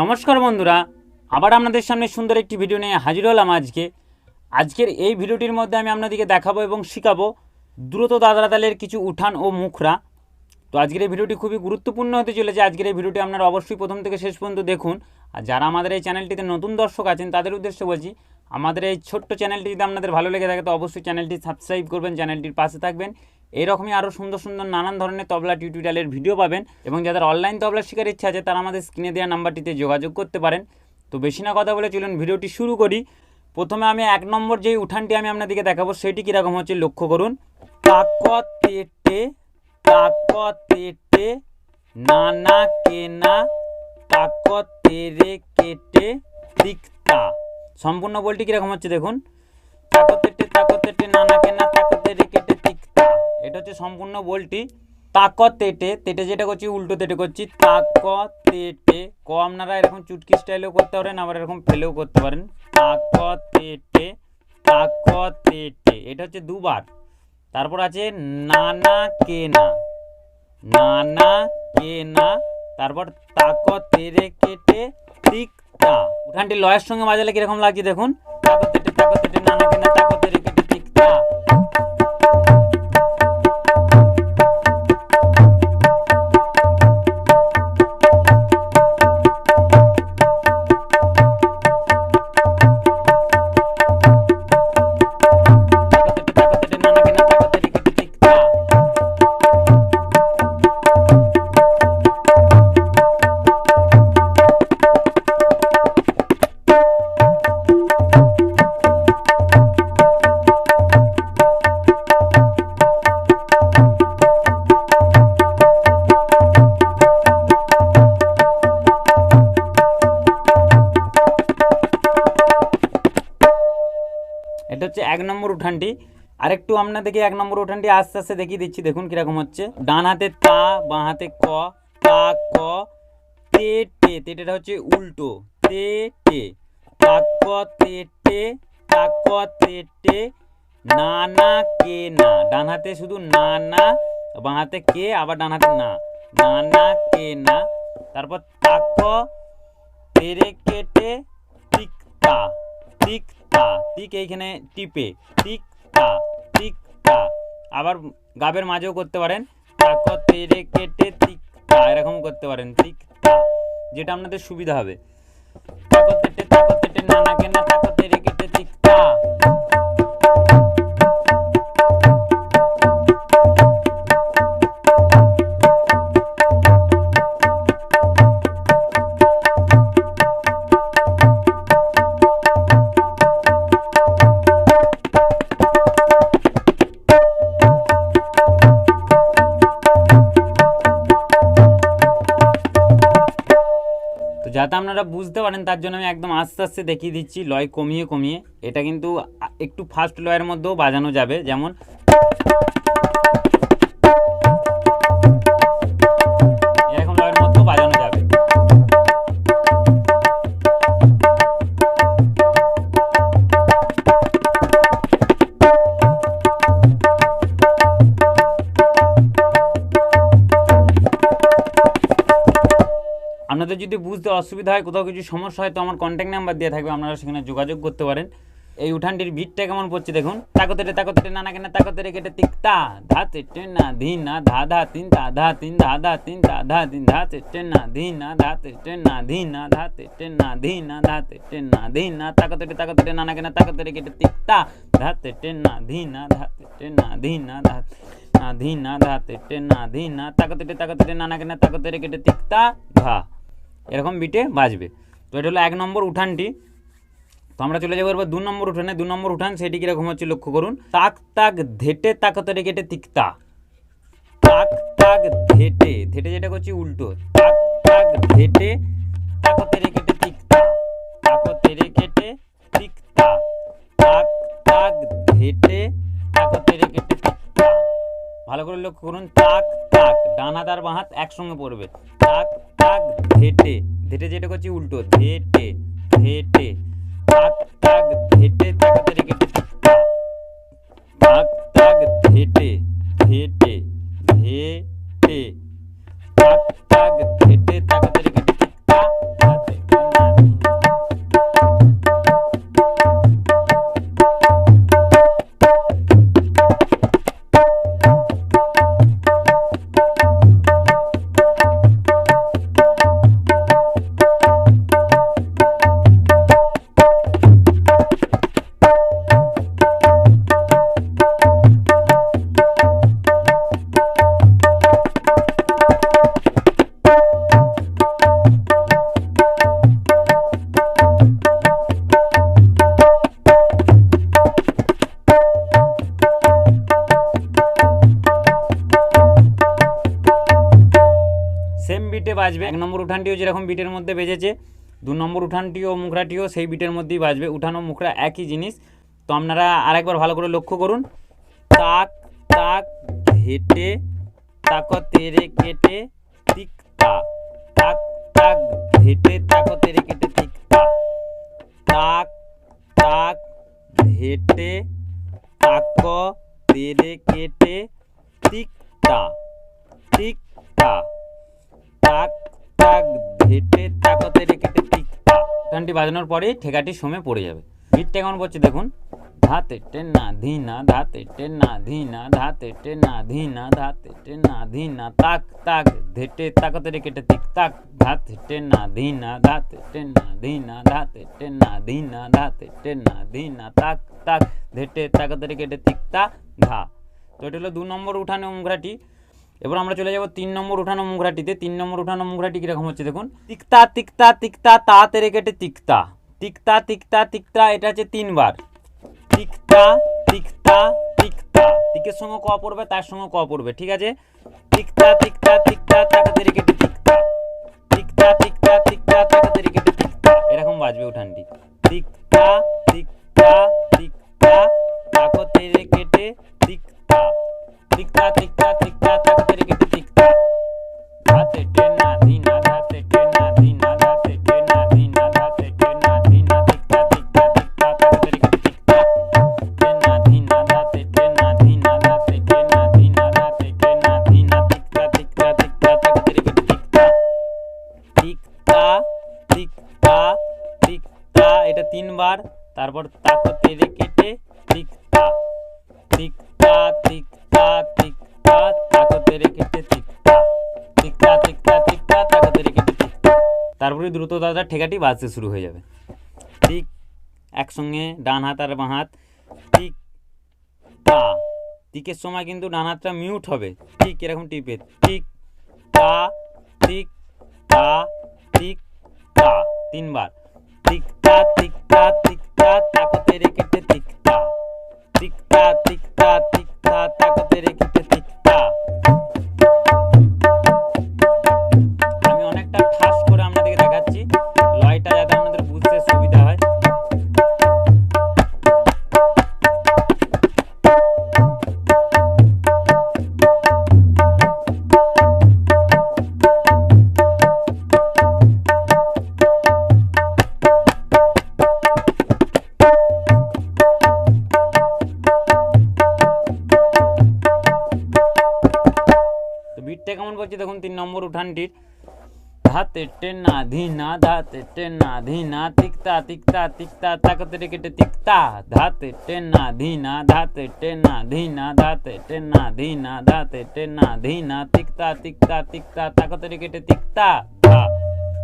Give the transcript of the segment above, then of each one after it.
নমস্কার বন্ধুরা, আবার আপনাদের সামনে সুন্দর একটি ভিডিও নিয়ে হাজির হলাম আজকে। আজকের এই ভিডিওটির মধ্যে আমি আপনাদেরকে দেখাবো এবং শেখাবো দ্রুত দাদরাতালের কিছু উঠান ও মুখরা। তো আজকের এই ভিডিওটি খুবই গুরুত্বপূর্ণ হতে চলেছে। আজকের এই ভিডিওটি আপনারা অবশ্যই প্রথম থেকে শেষ পর্যন্ত দেখুন। আর যারা আমাদের এই চ্যানেলটিতে নতুন দর্শক আছেন, তাদের উদ্দেশ্যে বলছি, আমাদের এই ছোট্ট চ্যানেলটি যদি আপনাদের ভালো লেগে থাকে, তো অবশ্যই চ্যানেলটি সাবস্ক্রাইব করবেন, চ্যানেলটির পাশে থাকবেন। এরকমই আরও সুন্দর সুন্দর নানান ধরনের তবলা টিউটোরিয়ালের ভিডিও পাবেন এবং যাদের অনলাইন তবলা শেখার ইচ্ছা আছে, তারা আমাদের স্ক্রিনে দেওয়া নাম্বারটিতে যোগাযোগ করতে পারেন। তো বেশি না কথা বলে চলুন ভিডিওটি শুরু করি। প্রথমে আমি এক নম্বর যেই উঠানটি আমি আপনাদেরকে দেখাবো, সেটি কীরকম হচ্ছে লক্ষ্য করুন। কাক তেটে কাক তেটে নানা কেনা কাক তেরে কেটে তিক্তা সম্পূর্ণ বলটি কীরকম হচ্ছে দেখুন। তাকো তেটে তাকো তেটে নানা কেনা তাকো তেরে কেটে তিক্তা এটা হচ্ছে সম্পূর্ণ বলটি। তাক তেটে তেটে যেটা করছি, উল্টো তেটে করছি। তাক তেটে, ক আপনারা এরকম চুটকি স্টাইলেও করতে পারেন, আবার এরকম ফেলেও করতে পারেন। তাক তেটে তাক তেটে, এটা হচ্ছে দুবার। তারপর আছে নানা কেনা নানা কেনা, তারপর তাক তেরে কেটে তিক্তা। উঠানটি লয়ের সঙ্গে বাজালে কীরকম লাগছে দেখুন। তাকো তেটে তাকো তেটে, নানা কেনা উঠানটি। আরেকটু আপনাদেরকে এক নম্বর উঠানটি আস্তে আস্তে দেখিয়ে দিচ্ছি, দেখুন কীরকম হচ্ছে। ডান হাতে তা, বাঁ হাতে ক, তা, ক, তে টে তেটেটা হচ্ছে উল্টো, তে টে তাক তে টে তাক তে টে না না, কে, না, ডান হাতে শুধু না না, বাঁ হাতে কে, আবার ডান হাতে না না না, কে, না, তারপর তাক তেরে কেটে তিক্তা তিক্তা তিক এইখানে টিপে তিক্তা তিক্তা আবার গাবের মাঝেও করতে পারেন। তাকতে কেটে তিক্তা এরকম করতে পারেন তিক্তা যেটা আপনাদের সুবিধা হবে। তাকতে তাকতে নানা কেনা তাক তেরে কেটে ঠিক তো বুঝতে পারেন, তার জন্য আমি একদম আস্তে আস্তে দেখিয়ে দিচ্ছি, লয় কমিয়ে কমিয়ে। এটা কিন্তু একটু ফাস্ট লয়ের মধ্যেও বাজানো যাবে, যেমন আপনাদের যদি বুঝতে অসুবিধা হয়, কোথাও কিছু সমস্যা হয়, তো আমার কন্ট্যাক্ট নাম্বার দেওয়া থাকবে, আপনারা সেখানে যোগাযোগ করতে পারেন। এই উঠানটির ভিড়টা কেমন পড়ছে দেখুন। তাকতেরে তাকতেরে নানা কেনা তাকতেরে কেটে তিক্তা ধা তেটে না ধিন না, ধা ধা, তিন ধা ধা, তিন, ধা ধা, তিন ধা ধা, তিন, ধা তেটে না ধিন না, ধা তেটে না ধিন না, ধা তেটে না ধিন না, ধা তেটে না ধিন না তাকতেরে তাকতেরে নানা কেনা তাকতেরে কেটে তিক্তা ধা তেটে না ধিন না, ধা তেটে না ধিন না, ধা, না ধিন না, ধা তেটে না ধিন না তাকতেরে তাকতেরে নানা কেনা তাকতেরে কেটে তিক্তা ধা। এরকম বিটে বাজবে। তো এটা হলো এক নম্বর উঠানটি। তো আমরা চলে যাব এবার দু নম্বর উঠানে। দু নম্বর উঠান, সেটি কীরকম হচ্ছে লক্ষ্য করুন। তাক তাক, ধেটে, তাকতরে কেটে তিক্তা। তাক তাক, ধেটে। ধেটে যেটা করছি উল্টো। তাক তাক, ধেটে, তাকতেরে কেটে তিক্তা। তাকতেরে কেটে তিক্তা। তাক তাক, ধেটে, তাকতেরে কেটে ভালো করে লক্ষ্য করুন, তাক তাক, ডান হাত বাঁ হাত একসঙ্গে পড়বে। তাক তাক, ধেটে ধেটে যেটা করছি উল্টো, ধেটে ধেটে, তাক তাক, ধেটে, তিক্তা বাজবে, এক নম্বর উঠানটিও যেরকম বিটের মধ্যে বেজেছে, দু নম্বর উঠানটিও মুখরাটিও সেই বিটের মধ্যেই বাজবে। উঠানো মুখরা একই জিনিস। তো আপনারা আরেকবার ভালো করে লক্ষ্য করুন। তাক তাক, ঘেটে তাক তেরে কেটে তিক্তা তাক তাক, ঘেটে তাক তেরে কেটে তিক্তা তাক তাক, ঘেটে তাক তেরে কেটে তিক্তা তিক্তা তাক তাক ঘেটে তাক তেরে কেটে তিক্তা গানটি বাজানোর পরে ঠেকাটি সমে পড়ে যাবে। বিটটা কেমন পড়ছে দেখুন। ধাতে টেনা ধিনা ধাতে টেনা ধিনা ধাতে টেনা ধিনা ধাতে টেনা ধিনা তাক তাক, ধেটে তাকতে রে কেটে তিক তাক, ধাতে টেনা ধিনা ধাতে টেনা ধিনা ধাতে টেনা ধিনা ধাতে টেনা ধিনা তাক তাক, ধেটে তাকতে রে কেটে তিক তা ধা। তো এটা হলো দু নম্বর উঠানো মুখরাটি এবার আমরা চলে যাব তিন নম্বর উঠানো মুখরাটিতে। তিন নম্বর উঠানো মুখরাটি কীরকম হচ্ছে দেখুন? তিক্তা তিক্তা তিক্তা তা তেরে কেটে তিক্তা। তিক্তা তিক্তা তিক্তা, এটা হচ্ছে তিনবার। তিক্তা তিক্তা তিক্তা। তিকের সঙ্গে ক পড়বে, তার সঙ্গে ক পড়বে, ঠিক আছে? তিক্তা তিক্তা তিক্তা তাকে রেখে তিক্তা। তারপরে দ্রুত দাদা ঠেকাটি বাজতে শুরু হয়ে যাবে। ঠিক একসঙ্গে ডান হাত আর বাঁ হাত, ঠিক তা টিকের সময় কিন্তু ডান হাতটা মিউট হবে। ঠিক এরকম টিপে, ঠিক তা ঠিক তা ঠিক তা তিনবার। তিক্তা তিক্তা তিক্তা তাকতে রেখেতে তিক্তা নম্বর উঠানটির। ধাতে টেনা ধিনা, ধাতে টেনা ধিনা, তিক্তা তিক্তা তিক্তা, তাকতে রেখেটে তিক্তা। ধাতে টেনা ধিনা, ধাতে টেনা ধিনা, ধাতে টেনা ধিনা, ধাতে টেনা ধিনা, তিক্তা তিক্তা তিক্তা, তাকতে রেখেটে তিক্তা।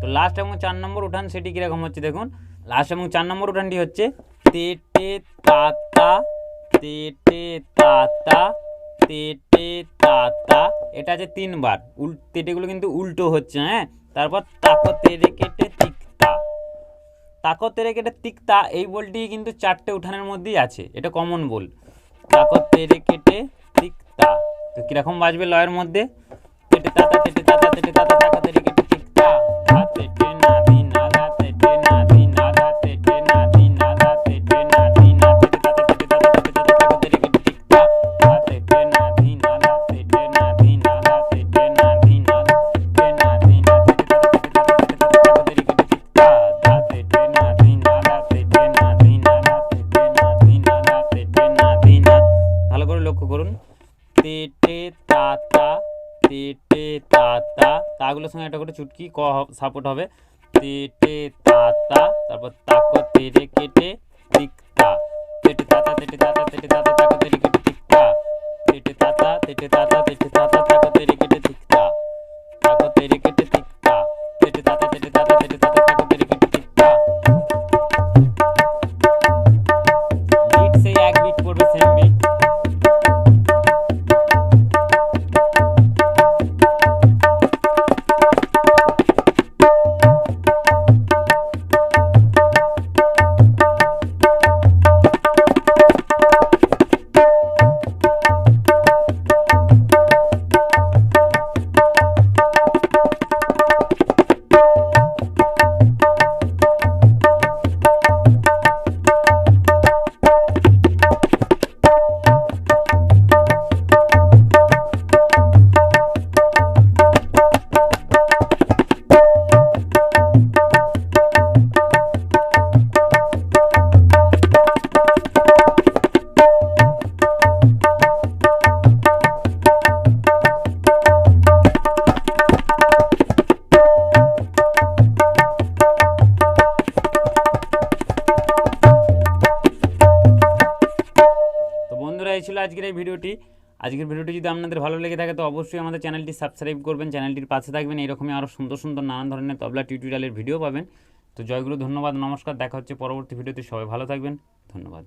তো লাস্ট এবং চার নম্বর উঠান সেটি কীরকম হচ্ছে দেখুন। লাস্ট এবং চার নম্বর উঠানটি হচ্ছে তেটে তাতা তেটে তাতা তেটে, তাতা, এটা আছে তিনবার। উল তেটেগুলো কিন্তু উল্টো হচ্ছে হ্যাঁ? তারপর তাকো, তেরে, কেটে, তিক্তা। তাকো, তেরে, কেটে, তিক্তা, এই বলটি কিন্তু চারটে উঠানের মধ্যেই আছে। এটা কমন বল। তাকো, তেরে, কেটে, তিক্তা। তো কীরকম বাজবে লয়ের মধ্যে? তেটে তাতা তেটে তাতা তেটে, তাতা, তাকা, তেরে, কেটে তাগুলোর সঙ্গে একটা করে চুটকি ক সাপোর্ট হবে। তেটে তাতা, তারপর তাকো তেরে কেটে তিক্তা তেটে তাতা তেটে তাতা তেটে তাতা, তাকো তেরে কেটে তিক্তা তেটে তাতা তেটে তাতা তেটে তাতা, তাকো তেরে কেটে তিক্তা তাকো তেরে কেটে আজকের এই ভিডিওটি। আজকের ভিডিওটি যদি আপনাদের ভালো লেগে থাকে, তো অবশ্যই আমাদের চ্যানেলটি সাবস্ক্রাইব করবেন, চ্যানেলটির পাশে থাকবেন এরকমই আরও সুন্দর সুন্দর নানান ধরনের তবলা টিউটোরিয়ালের ভিডিও পাবেন। তো জয়গুরু, ধন্যবাদ, নমস্কার, দেখা হচ্ছে পরবর্তী ভিডিওতে, সবাই ভালো থাকবেন, ধন্যবাদ।